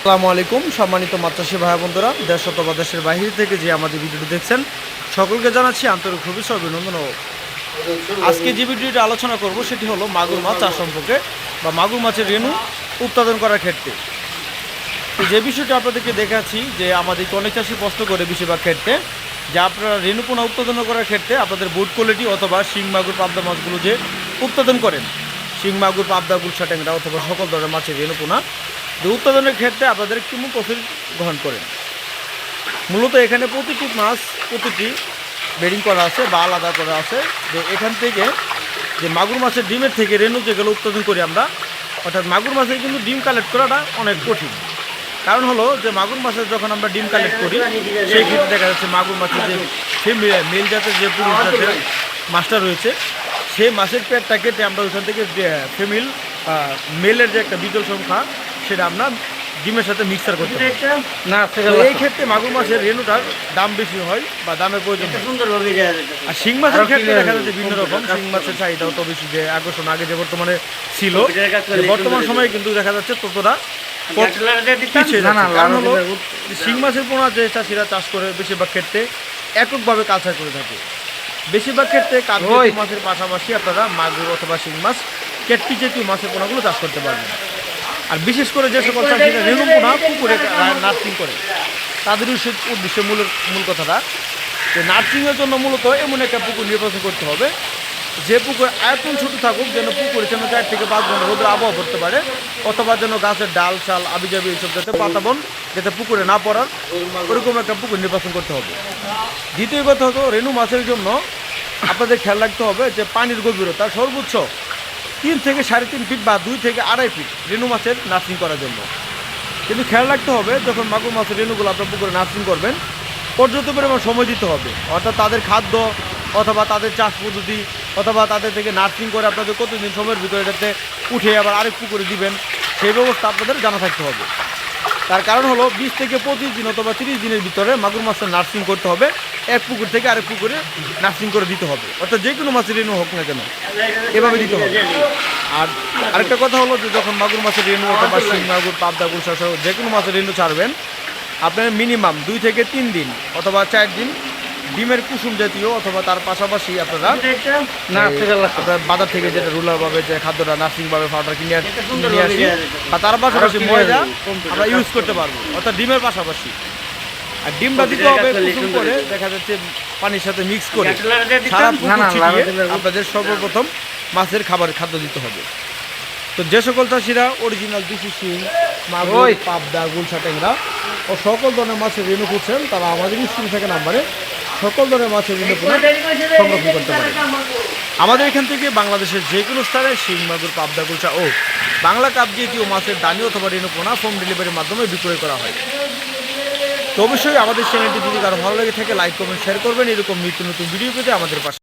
আসসালামু আলাইকুম সম্মানিত মাত্রাসী ভাই বন্ধুরা দেশ অথবা দেশের বাহির থেকে যে আমাদের ভিডিওটি দেখছেন সকলকে জানাচ্ছি আন্তরিক শুভেচ্ছা অভিনন্দন ও আজকে যে ভিডিওটি আলোচনা করব সেটি হলো মাগুর মাছ চাষ সম্পর্কে বা মাগুর মাছের রেণু উৎপাদন করার ক্ষেত্রে। যে বিষয়টি আপনাদেরকে দেখাচ্ছি যে আমাদেরকে অনেক চাষি প্রশ্ন করে বেশিরভাগ ক্ষেত্রে যে আপনারা রেণু পোনা উৎপাদন করার ক্ষেত্রে আপনাদের বুট কোয়ালিটি অথবা শিং মাগুর পাবদা মাছগুলো যে উৎপাদন করেন শিং মাগুর পাবদা গুলশা ট্যাংরা অথবা সকল ধরনের মাছের রেণু যে উৎপাদনের ক্ষেত্রে আপনাদের কিমু প্রফিট গ্রহণ করেন। মূলত এখানে প্রতিটি মাছ, প্রতিটি বেডিং করা আছে বা আলাদা করা আছে। যে এখান থেকে যে মাগুর মাছের ডিমের থেকে রেণু যেগুলো উৎপাদন করি আমরা, অর্থাৎ মাগুর মাছের কিন্তু ডিম কালেক্ট করাটা অনেক কঠিন। কারণ হলো যে মাগুর মাছের যখন আমরা ডিম কালেক্ট করি, সেই ক্ষেত্রে দেখা যাচ্ছে মাগুর মাছের যে সেই মেল জাতের যে পুরুষ জাতের মাছটা রয়েছে, সেই মাছের পেটটা কেটে আমরা ওইখান থেকে ফিমেল মেলের যে একটা বিজল সংখ্যা সেটা আমরা ডিমের সাথে মিক্সার করতে না এই ক্ষেত্রে মাগুর মাছের রেণুটার দাম বেশি হয় বা দামের প্রয়োজন সুন্দরভাবে আর শিং মাছের ক্ষেত্রে দেখা যাচ্ছে ভিন্ন রকম। শিং মাছের চাহিদাও তো বেশি যে আকর্ষণ আগে যে বর্তমানে ছিল বর্তমান সময়ে কিন্তু দেখা যাচ্ছে ততটা শিং মাছের পোনা যে চাষিরা চাষ করে বেশিরভাগ ক্ষেত্রে এককভাবে কালচার করে থাকে। বেশিরভাগ ক্ষেত্রে ওই। মাছের পাশাপাশি আপনারা মাগুর অথবা শিং মাছ কেটপি জাতীয় মাছের পোনাগুলো চাষ করতে পারবেন। আর বিশেষ করে যে সকল চাষিরা রেণু পোনা পুকুরে নার্সিং করে তাদের উদ্দেশ্য- উদ্দেশ্য মূল মূল কথাটা যে নার্সিংয়ের জন্য মূলত এমন একটা পুকুর নির্বাচন করতে হবে। যে পুকুর আয়তন ছোট থাকুক যেন পুকুরে যেন চার থেকে পাঁচ ঘণ্টা রোদের আবহাওয়া পড়তে পারে অথবা যেন গাছের ডাল চাল আবিজাবি এইসব যাতে পাতাবন যাতে পুকুরে না পড়ার ওরকম একটা পুকুর নির্বাচন করতে হবে। দ্বিতীয় কথা হলো রেণু মাছের জন্য আপনাদের খেয়াল রাখতে হবে যে পানির গভীরতা সর্বোচ্চ তিন থেকে সাড়ে তিন ফিট বা দুই থেকে আড়াই ফিট রেণু মাছের নার্সিং করার জন্য। কিন্তু খেয়াল রাখতে হবে, যখন মাগুর মাছের রেণুগুলো আপনার পুকুরে নার্সিং করবেন, পর্যাপ্ত পরিমাণ সময় দিতে হবে। অর্থাৎ তাদের খাদ্য অথবা তাদের চাষ পদ্ধতি অথবা তাদের থেকে নার্সিং করে আপনাদের কতদিন সময়ের ভিতরে যাতে উঠে আবার আরেক পুকুরে দিবেন, সেই ব্যবস্থা আপনাদের জানা থাকতে হবে। তার কারণ হলো, বিশ থেকে পঁচিশ দিন অথবা তিরিশ দিনের ভিতরে মাগুর মাছের নার্সিং করতে হবে। এক পুকুর থেকে আরেক পুকুরে নার্সিং করে দিতে হবে। অর্থাৎ যে কোনো মাছের রেণু হোক না কেন এভাবে দিতে হবে। আর আরেকটা কথা হলো যে যখন মাগুর মাছের রেণু অথবা শিং মাগুর পাবদা গুলশা সহ যে কোনো মাছের রেণু ছাড়বেন আপনার মিনিমাম দুই থেকে তিন দিন অথবা চার দিন ডিমের কুসুম জাতীয় অথবা তার পাশাপাশি আপনারা আপনার বাজার থেকে যেটা রুলার ভাবে যে খাদ্যটা নার্সিং ভাবে পাউডার কিনে আস- কিনে আসি। বা তার পাশাপাশি আরও ময়দা আমরা ইউজ করতে পারব। অর্থাৎ ডিমের পাশাপাশি। আর ডিমটা দিতে হবে কুসুম করে দেখা যাচ্ছে পানির সাথে মিক্স করে। আপনাদের সর্বপ্রথম মাছের খাবার খাদ্য দিতে হবে। তো যে সকল চাষিরা অরিজিনাল দেশি শিং মাগুর পাবদা গুলশা ট্যাংরা ও সকল ধরনের মাছের খুঁজছেন তারা আমাদের স্ক্রিন থেকে নাম্বারে সকল ধরনের মাছের পুনঃ সংরক্ষণ করতে পারে। আমাদের এখান থেকে বাংলাদেশের যে কোনো স্থানে শিং মাগুর পাবদা গুলশা ও বাংলা কাপ জাতীয় মাছের দানি অথবা রেণু পোনা হোম ডেলিভারির মাধ্যমে বিক্রয় করা হয়। তো অবশ্যই আমাদের চ্যানেলটি যদি কারও ভালো লেগে থাকে লাইক কমেন্ট শেয়ার করবেন। এরকম নিত্য নতুন ভিডিও পেতে আমাদের পাশে